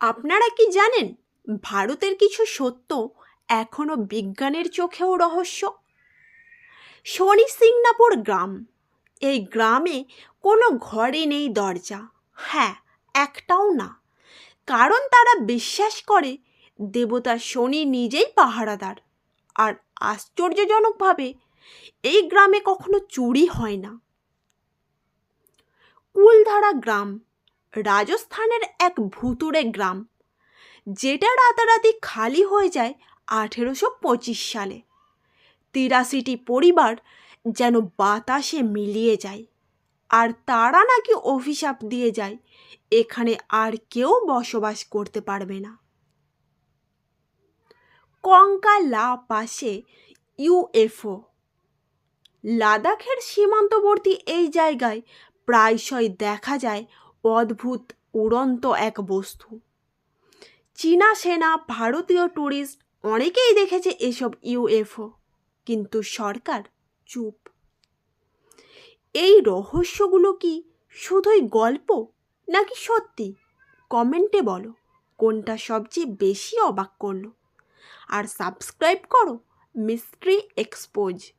আপনারা কি জানেন, ভারতের কিছু সত্য এখনও বিজ্ঞানের চোখেও রহস্য? শনি সিংনাপুর গ্রাম। এই গ্রামে কোনো ঘরে নেই দরজা। হ্যাঁ একটাও না। কারণ তারা বিশ্বাস করে দেবতা শনি নিজেই পাহারাদার। আর আশ্চর্যজনকভাবে এই গ্রামে কখনো চুরি হয় না। কুলধারা গ্রাম। রাজস্থানের এক ভুতুড়ে গ্রাম, যেটা রাতারাতি খালি হয়ে যায় আঠেরোশো পঁচিশ সালে। তিরাশিটি পরিবার যেন বাতাসে মিলিয়ে যায়, আর তারা নাকি অভিশাপ দিয়ে যায়, এখানে আর কেউ বসবাস করতে পারবে না। কঙ্কা লা পাশে ইউএফও লাদাখের সীমান্তবর্তী এই জায়গায় প্রায়শই দেখা যায় অদ্ভুত, উড়ন্ত এক বস্তু। চীনা সেনা, ভারতীয় ট্যুরিস্ট অনেকেই দেখেছে এসব ইউএফও কিন্তু সরকার চুপ। এই রহস্যগুলো কি শুধুই গল্প নাকি সত্যি? কমেন্টে বলো, কোনটা সবচেয়ে বেশি অবাক করল? আর সাবস্ক্রাইব করো মিস্ট্রি এক্সপোজ।